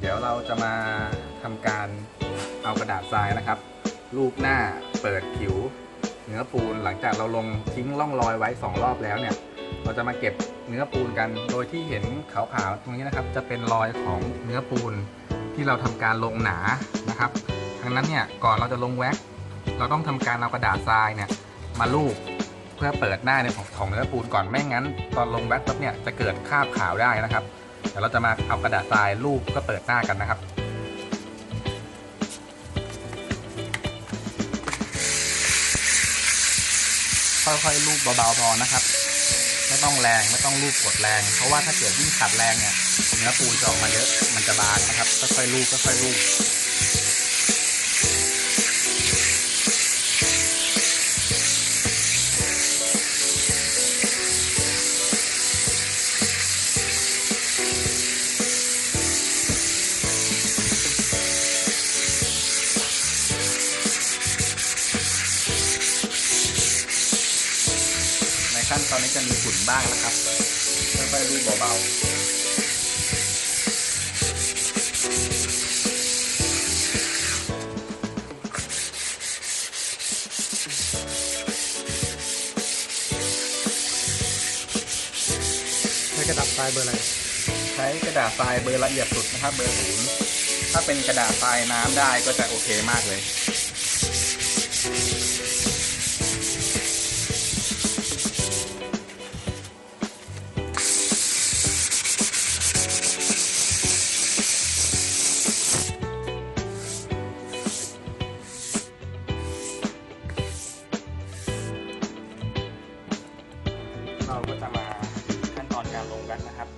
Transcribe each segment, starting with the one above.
เดี๋ยวเราจะมาทำการเอากระดาษทรายนะครับ รูปหน้าเปิดผิว เนื้อปูนหลังจากเราลงทิ้งร่องรอยไว้ 2 รอบแล้วเนี่ย เราจะมาเก็บเนื้อปูนกัน โดยที่เห็นขาวๆตรงนี้นะครับ จะเป็นรอยของเนื้อปูนที่เราทำการลงหนานะครับดังนั้นเนี่ยก่อนเราจะลงแว็กซ์เราต้องทำการเอากระดาษทรายเนี่ยมาลูบเพื่อเปิดหน้าในของของเนื้อปูนก่อนไม่งั้น ตอนลงแว็กซ์ปั๊บเนี่ยจะเกิดคราบขาวได้นะครับ เดี๋ยวเราจะมาเอากระดาษทรายลูบก็เปิดหน้ากันนะครับ ค่อยๆลูบเบาๆพอนะครับ ไม่ต้องแรงไม่ต้องลูบกดแรง เพราะว่าถ้าเกิดยิ่งขัดแรงเนี่ยเนื้อปูจะออกมาเยอะมันจะบางนะครับค่อยๆลูบค่อยๆลูบ ขั้นตอนนี้จะมีฝุ่นบ้างนะครับค่อยๆลูบเบาๆใช้กระดาษทรายเบอร์อะไรใช้กระดาษทรายเบอร์ละเอียดสุดนะครับ เบอร์ศูนย์ถ้าเป็นกระดาษทรายน้ำได้ก็จะโอเคมากเลย เราก็จะมาขั้นตอนการลงแว็กนะครับ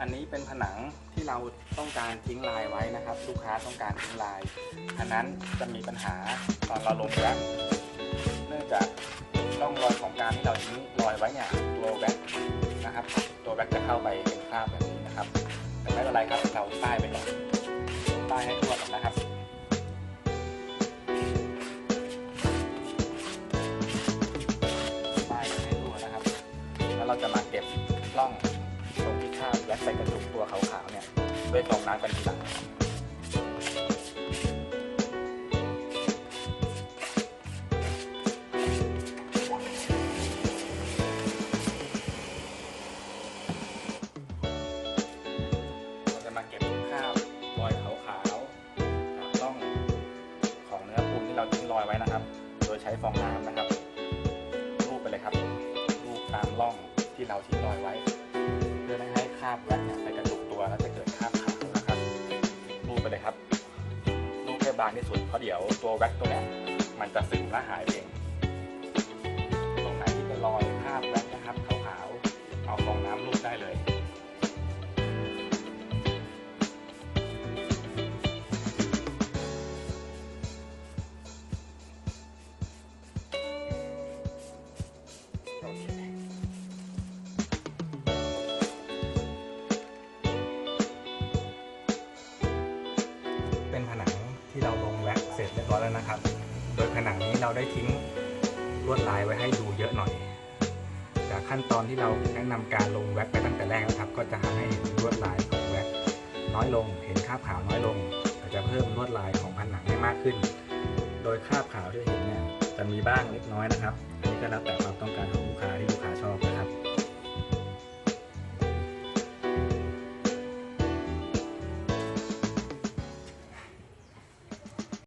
อันนี้เป็นผนังที่เราต้องการทิ้งลายไว้นะครับ ลูกค้าต้องการทิ้งลายอันนั้นจะมีปัญหาตอนเราลงแว็กเนื่องจากร่องรอยของการที่เราทิ้งรอยไว้เนี่ยตัวแว็กนะครับ ตัวแว็กจะเข้าไปเป็นคราบแบบนี้นะครับแต่ไม่เป็นไรครับเราป้ายไปก่อนป้ายให้ทั่วนะครับ เราจะมาเก็บร่องตรงที่คาบและใส่กระจุกตัวขาวๆเนี่ยด้วยฟองน้ำกันทีหลังเราจะมาเก็บคราบรอยขาวๆตามร่องของเนื้อปูที่เราทิ้งรอยไว้นะครับโดยใช้ฟองน้ำนะครับ ที่เราทิ้งรอยไว้ เพื่อไม่ให้คราบแว็กเนี่ยไปกระจุกตัวแล้วจะเกิดคราบขาวนะครับรูปไปเลยครับรูปให้บางที่สุดเพราะเดี๋ยวตัวแว็กตัวเนี้ยมันจะซึมและหายเอง ร็จเรียบร้อยแล้วนะครับ โดยผนังนี้เราได้ทิ้งลวดลายไว้ให้ดูเยอะหน่อย จากขั้นตอนที่เราแนะนำการลงแว็กไปตั้งแต่แรกนะครับ ก็จะทำให้เห็นลวดลายของแว็กน้อยลง เห็นคราบขาวน้อยลงแต่จะเพิ่มลวดลายของผนังให้มากขึ้น โดยคราบขาวที่เห็นเนี่ยจะมีบ้างเล็กน้อยนะครับ อันนี้ก็แล้วแต่ความต้องการของลูกค้าที่ลู